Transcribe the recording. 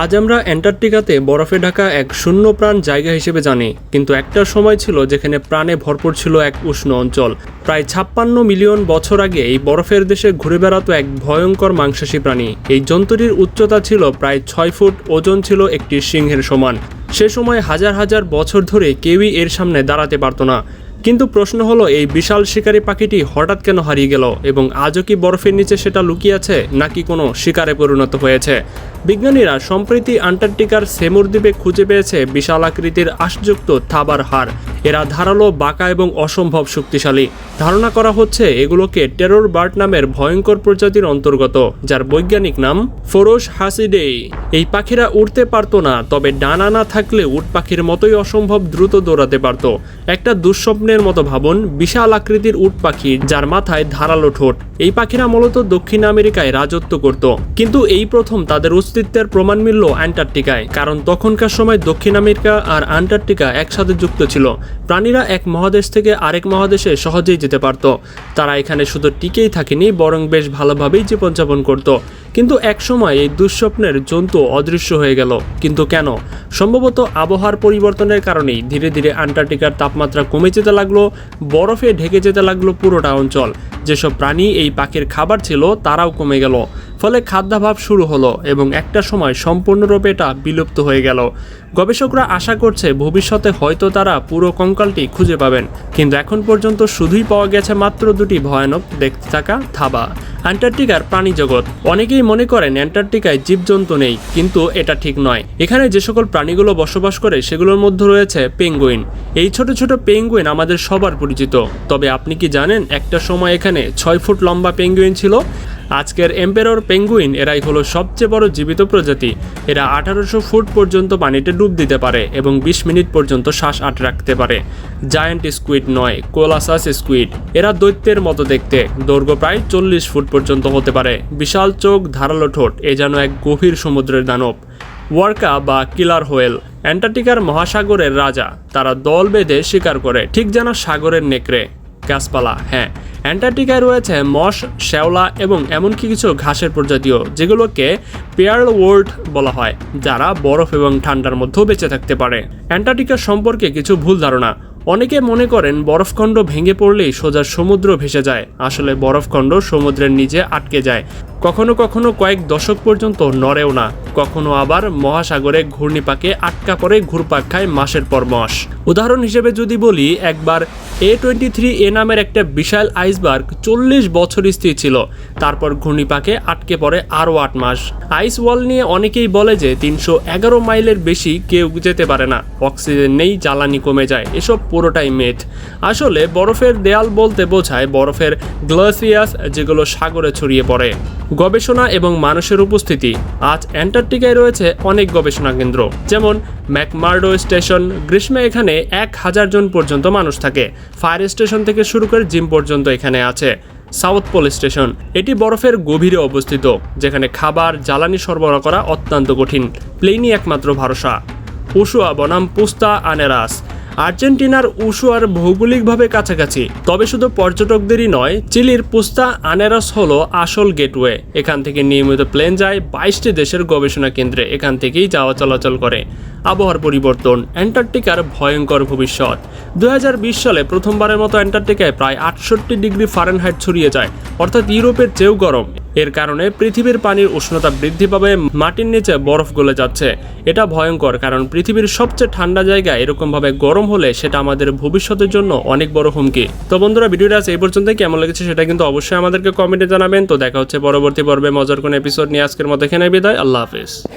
আজ আমরা অ্যান্টার্কটিকাতে বরফে ঢাকা এক শূন্য প্রাণ জায়গা হিসেবে জানি, কিন্তু একটা সময় ছিল যেখানে প্রাণে ভরপুর ছিল এক উষ্ণ অঞ্চল। প্রায় ছাপ্পান্ন মিলিয়ন বছর আগে এই বরফের দেশে ঘুরে বেড়াতো এক ভয়ঙ্কর মাংসাশী প্রাণী। এই জন্তুটির উচ্চতা ছিল প্রায় ছয় ফুট, ওজন ছিল একটি সিংহের সমান। সে সময় হাজার হাজার বছর ধরে কেউই এর সামনে দাঁড়াতে পারতো না। কিন্তু প্রশ্ন হলো, এই বিশাল শিকারী পাখিটি হঠাৎ কেন হারিয়ে গেল এবং আজও কি বরফের নিচে সেটা লুকিয়ে আছে, নাকি কোনো শিকারে পরিণত হয়েছে? বিজ্ঞানীরা সম্প্রতি আন্টার্কটিকার সেমুর দ্বীপে খুঁজে পেয়েছে বিশাল আকৃতির আশযুক্ত থাবার হার এরা ধারালো, বাঁকা এবং অসম্ভব শক্তিশালী। ধারণা করা হচ্ছে এগুলোকে টেরোর বার্ড নামের ভয়ঙ্কর প্রজাতির অন্তর্গত, যার বৈজ্ঞানিক নাম ফোরোস হাসিডে এই পাখিরা উড়তে পারতো না, তবে ডানা না থাকলে উট পাখির মতোই অসম্ভব দ্রুত দৌড়াতে পারত। একটা দুঃস্বপ্নের মতো ভাবুন, বিশাল আকৃতির উট পাখি, যার মাথায় ধারালো ঠোঁট। এই পাখিরা মূলত দক্ষিণ আমেরিকায় রাজত্ব করত। কিন্তু এই প্রথম তাদের অস্তিত্বের প্রমাণ মিলল অ্যান্টার্কটিকায়, কারণ তখনকার সময় দক্ষিণ আমেরিকা আর অ্যান্টার্কটিকা একসাথে যুক্ত ছিল। প্রাণীরা এক মহাদেশ থেকে আরেক মহাদেশে সহজেই যেতে পারত। তারা এখানে শুধু টিকেই থাকেনি, বরং বেশ ভালোভাবেই জীবনযাপন করত। কিন্তু একসময় এই দুঃস্বপ্নের জন্তু অদৃশ্য হয়ে গেল। কিন্তু কেন? সম্ভবত আবহাওয়ার পরিবর্তনের কারণেই ধীরে ধীরে আন্টার্কটিকার তাপমাত্রা কমে যেতে লাগল, বরফে ঢেকে যেতে লাগল পুরোটা অঞ্চল। যেসব প্রাণী এই পাখির খাবার ছিল, তারাও কমে গেল। ফলে খাদ্যাভাব শুরু হলো এবং একটা সময় সম্পূর্ণরূপে এটা বিলুপ্ত হয়ে গেল। গবেষকরা আশা করছে ভবিষ্যতে হয়তো তারা পুরো কঙ্কালটি খুঁজে পাবেন। কিন্তু এখন পর্যন্ত শুধুই পাওয়া গেছে মাত্র দুটি ভয়ানক দেখতে থাকা থাবা অ্যান্টার্কটিকার প্রাণী জগৎ। অনেকেই মনে করেন অ্যান্টার্কটিকায় জীবজন্তু নেই, কিন্তু এটা ঠিক নয়। এখানে যে সকল প্রাণীগুলো বসবাস করে, সেগুলোর মধ্যে রয়েছে পেঙ্গুইন। এই ছোট ছোট পেঙ্গুইন আমাদের সবার পরিচিত। তবে আপনি কি জানেন, একটা সময় এখানে ছয় ফুট লম্বা পেঙ্গুইন ছিল? আজকের এম্পেরর পেঙ্গুইন এরাই হলো সবচেয়ে বড় জীবিত প্রজাতি। এরা আঠারোশো ফুট পর্যন্ত পানিতে ডুব দিতে পারে এবং বিশ মিনিট পর্যন্ত শ্বাস আট রাখতে পারে। জায়ান্ট স্কুইড নয়, কোলাসাস স্কুইড। এরা দৈত্যের মতো দেখতে। দৈর্ঘ্য প্রায় চল্লিশ ফুট পর্যন্ত হতে পারে। বিশাল চোখ, ধারালো ঠোঁট, এ যেন এক গভীর সমুদ্রের দানব। ওয়ার্কা বা কিলার হোয়েল, অ্যান্টার্কটিকার মহাসাগরের রাজা। তারা দল বেঁধে শিকার করে, ঠিক যেন সাগরের নেকড়ে। গাছপালা হ্যাঁ। অ্যান্টার্কটিকায় রয়েছে মশ, শ্যাওলা এবং এমনকি কিছু ঘাসের প্রজাতিও, যেগুলোকে পেয়ার্ল ওয়ার্ল্ড বলা হয়, যারা বরফ এবং ঠান্ডার মধ্যেও বেঁচে থাকতে পারে। অ্যান্টার্কটিকা সম্পর্কে কিছু ভুল ধারণা। অনেকে মনে করেন বরফখণ্ড ভেঙে পড়লেই সোজা সমুদ্র ভেসে যায়। আসলে বরফখণ্ড সমুদ্রের নিচে আটকে যায়। কখনো কখনো কয়েক দশক পর্যন্ত নড়েও না। কখনো আবার মহাসাগরে ঘূর্ণিপাকে আটকা পড়ে ঘুরপাক খায় মাসের পর মাস। উদাহরণ হিসেবে যদি বলি, একবার এ টোয়েন্টি থ্রি এ নামের একটা বিশাল আইসবার্গ চল্লিশ বছর স্থির ছিল। তারপর ঘূর্ণিপাকে আটকে পড়ে আরও আট মাস। আইস ওয়াল নিয়ে অনেকেই বলে যে তিনশো এগারো মাইলের বেশি কেউ যেতে পারে না। অক্সিজেন নেই, জ্বালানি কমে যায়, এসব পুরোটাই মেথ আসলে বরফের দেয়াল বলতে বোঝায় বরফের গ্লাসিয়াস যেগুলো সাগরে ছড়িয়ে পড়ে। গবেষণা এবং মানুষের উপস্থিতি। আজ অ্যান্টার্কটিকায় রয়েছে অনেক গবেষণা কেন্দ্র। যেমন ম্যাকমার্ডো স্টেশন, গ্রীষ্মে এখানে এক হাজার জন পর্যন্ত মানুষ থাকে। ফায়ার স্টেশন থেকে শুরু করে জিম পর্যন্ত এখানে আছে। সাউথ পোল স্টেশন, এটি বরফের গভীরে অবস্থিত, যেখানে খাবার, জ্বালানি সরবরাহ করা অত্যন্ত কঠিন। প্লেনই একমাত্র ভরসা। উশুয়া বনাম পুস্তা আনেরাস আর্জেন্টিনার উশুয়ার ভৌগোলিকভাবে কাছাকাছি। তবে শুধু পর্যটকদেরই নয়, চিলির পুস্তা আনেরাস হলো আসল গেটওয়ে। এখান থেকে নিয়মিত প্লেন যায় বাইশটি দেশের গবেষণা কেন্দ্রে। এখান থেকেই যাওয়া চলাচল করে। আবহাওয়ার পরিবর্তন, অ্যান্টার্কটিকার ভয়ঙ্কর ভবিষ্যৎ। দু হাজার বিশ সালে প্রথমবারের মতো অ্যান্টার্কটিকায় প্রায় আটষট্টি ডিগ্রি ফারেনহাইট ছড়িয়ে যায়। অর্থাৎ ইউরোপের চেয়েও গরম। এর কারণে পৃথিবীর পানির উষ্ণতা বৃদ্ধি পাবে, মাটির নিচে বরফ গলে যাচ্ছে। এটা ভয়ঙ্কর, কারণ পৃথিবীর সবচেয়ে ঠান্ডা জায়গা এরকমভাবে গরম হলে সেটা আমাদের ভবিষ্যতের জন্য অনেক বড় হুমকি। তো বন্ধুরা, ভিডিওটা আজ এই পর্যন্ত কেমন লেগেছে সেটা কিন্তু অবশ্যই আমাদেরকে কমেন্টে জানাবেন। তো দেখা হচ্ছে পরবর্তী পর্বে মজার কোন এপিসোড নিয়ে। আজকের মতো এখানে বিদায়। আল্লাহ হাফিজ।